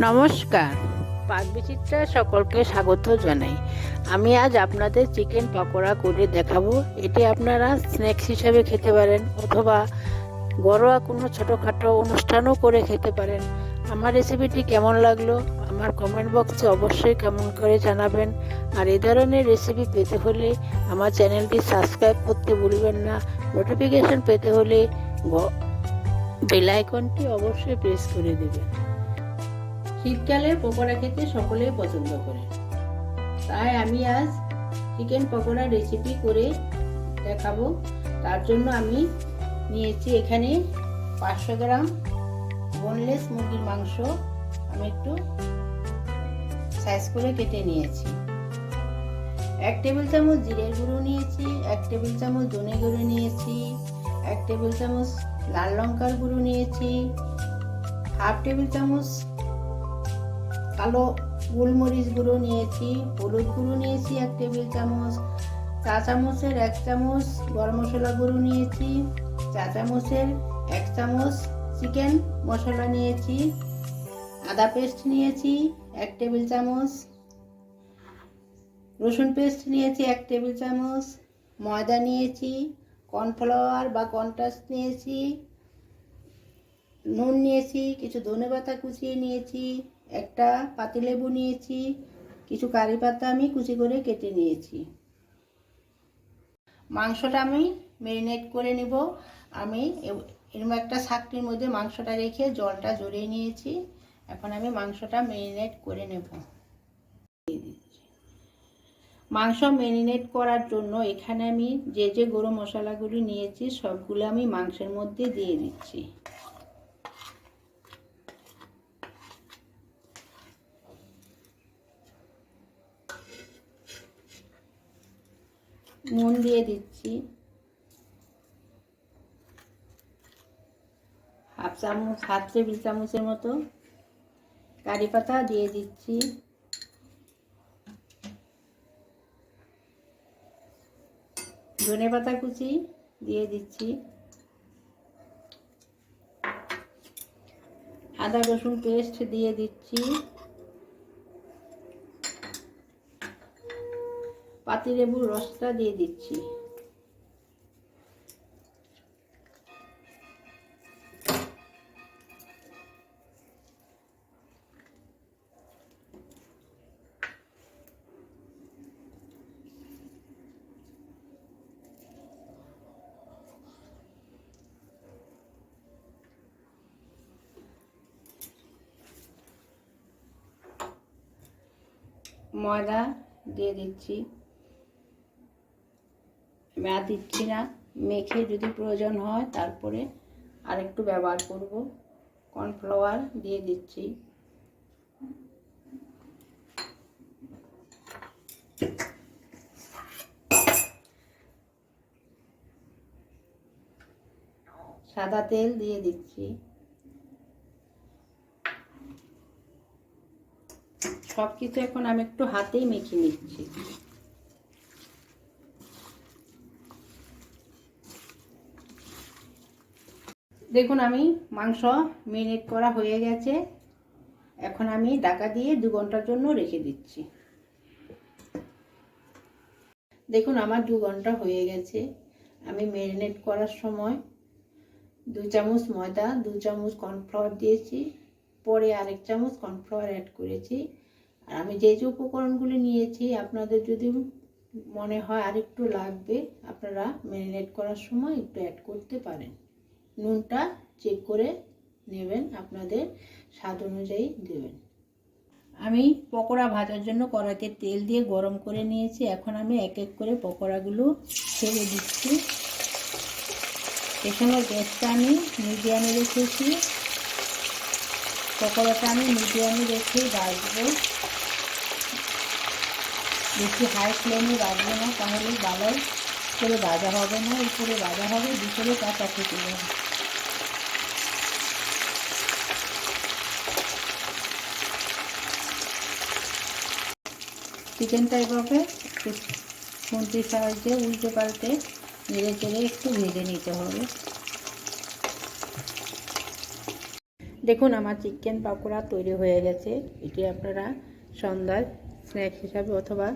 নমস্কার। পাক বিচিত্রা সকলকে স্বাগত জানাই। আমি আজ আপনাদের চিকেন পকোড়া করে দেখাবো। এটি আপনারা স্ন্যাক্স হিসাবে খেতে পারেন অথবা ঘরোয়া কোনো ছোটোখাটো অনুষ্ঠানও করে খেতে পারেন। আমার রেসিপিটি কেমন লাগল? আমার কমেন্ট বক্সে অবশ্যই কেমন করে জানাবেন। আর এ ধরনের রেসিপি পেতে হলে আমার চ্যানেলটি সাবস্ক্রাইব করতে ভুলবেন না। নোটিফিকেশন পেতে হলে বেল আইকনটি অবশ্যই প্রেস করে দেবেন। শীতকালে পকোড়া খেতে সকলেই পছন্দ করে। তাই আমি আজ চিকেন পকোড়া রেসিপি করে দেখাবো। তার জন্য আমি নিয়েছি এখানে পাঁচশো গ্রাম বোনলেস মুরগির মাংস। আমি একটু সাইজ করে কেটে নিয়েছি। এক টেবিল চামচ জিরের গুঁড়ো নিয়েছি, এক টেবিল চামচ ধনে গুঁড়ো নিয়েছি, এক টেবিল চামচ লাল লঙ্কার গুঁড়ো নিয়েছি হাফ টেবিল চামচ কালো গোলমরিচ গুঁড়ো নিয়েছি, হলুদ গুঁড়ো নিয়েছি, এক টেবিল চামচ, চা চামচের এক চামচ গরম মশলা গুঁড়ো নিয়েছি, চা চামচের এক চামচ চিকেন মশলা নিয়েছি, আদা পেস্ট নিয়েছি, এক টেবিল চামচ, রসুন পেস্ট নিয়েছি, এক টেবিল চামচ, ময়দা নিয়েছি, কর্নফ্লাওয়ার বা কর্নটাস নিয়েছি, নুন নিয়েছি, কিছু ধনে পাতা কুচিয়ে নিয়েছি একটা পাতিলেবু নিয়েছি, কিছু কারি পাতা আমি কুচি করে কেটে নিয়েছি। মাংসটা আমি ম্যারিনেট করে নিব। আমি এরকম একটা ছাকটির মধ্যে মাংসটা রেখে জলটা জড়িয়ে নিয়েছি। এখন আমি মাংসটা ম্যারিনেট করে নেব। মাংস ম্যারিনেট করার জন্য এখানে আমি যে যে গরু মশলাগুলি নিয়েছি, সবগুলো আমি মাংসের মধ্যে দিয়ে দিচ্ছি। নুন দিয়ে দিচ্ছি। হাফ চামচ, হাফ টেবিল চামচের মতো কারি পাতা দিয়ে দিচ্ছি। ধনে পাতা কুচি দিয়ে দিচ্ছি। আদা রসুন পেস্ট দিয়ে দিচ্ছি। পাতিলেবুর রসটা দিয়ে দিচ্ছি। ময়দা দিয়ে দিচ্ছি। আমি দিচ্ছি না। মেখে যদি প্রয়োজন হয় তারপরে আরেকটু ব্যবহার করব। কর্নফ্লাওয়ার দিয়ে দিচ্ছি। সাদা তেল দিয়ে দিচ্ছি। সব কিছু এখন আমি একটু হাতেই মেখে নিচ্ছি। দেখুন আমি মাংস মেরিনেট করা হয়ে গেছে। এখন আমি ঢাকা দিয়ে দু ঘণ্টার জন্য রেখে দিচ্ছি। দেখুন আমার দু ঘণ্টা হয়ে গেছে। আমি মেরিনেট করার সময় দু চামচ ময়দা, দু চামচ কর্নফ্লাওয়ার দিয়েছি। পরে আরেক চামচ কর্নফ্লাওয়ার অ্যাড করেছি। আর আমি যে যে উপকরণগুলি নিয়েছি, আপনাদের যদি মনে হয় আরেকটু লাগবে, আপনারা ম্যারিনেট করার সময় একটু অ্যাড করতে পারেন। নুনটা চেক করে নেবেন, আপনাদের স্বাদ অনুযায়ী দেবেন। আমি পকোড়া ভাজার জন্য কড়াইতে তেল দিয়ে গরম করে নিয়েছি। এখন আমি এক এক করে পকোড়াগুলো ছেড়ে দিচ্ছি। এখানে গ্যাসটা আমি মিডিয়ামে রেখেছি। পকোড়াটা আমি মিডিয়ামে রেখে ভাজবো বেশি হাই ফ্লেমে ভাজবো না, তাহলে ভালো করে ভাজা হবে না উপরে ভাজা হবে ভিতরে কাঁচা থেকে যাবে চিকেনটা এভাবে খুন্তির সাহায্যে উল্টে পাল্টে নেড়ে চেড়ে একটু ভেজে নিতে হবে। দেখুন, আমার চিকেন পকোড়া তৈরি হয়ে গেছে। এটি আপনারা সন্ধ্যার স্ন্যাক্স হিসাবে অথবা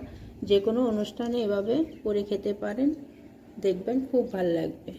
যে কোনো অনুষ্ঠানে এভাবে করে খেতে পারেন। দেখবেন খুব ভালো লাগবে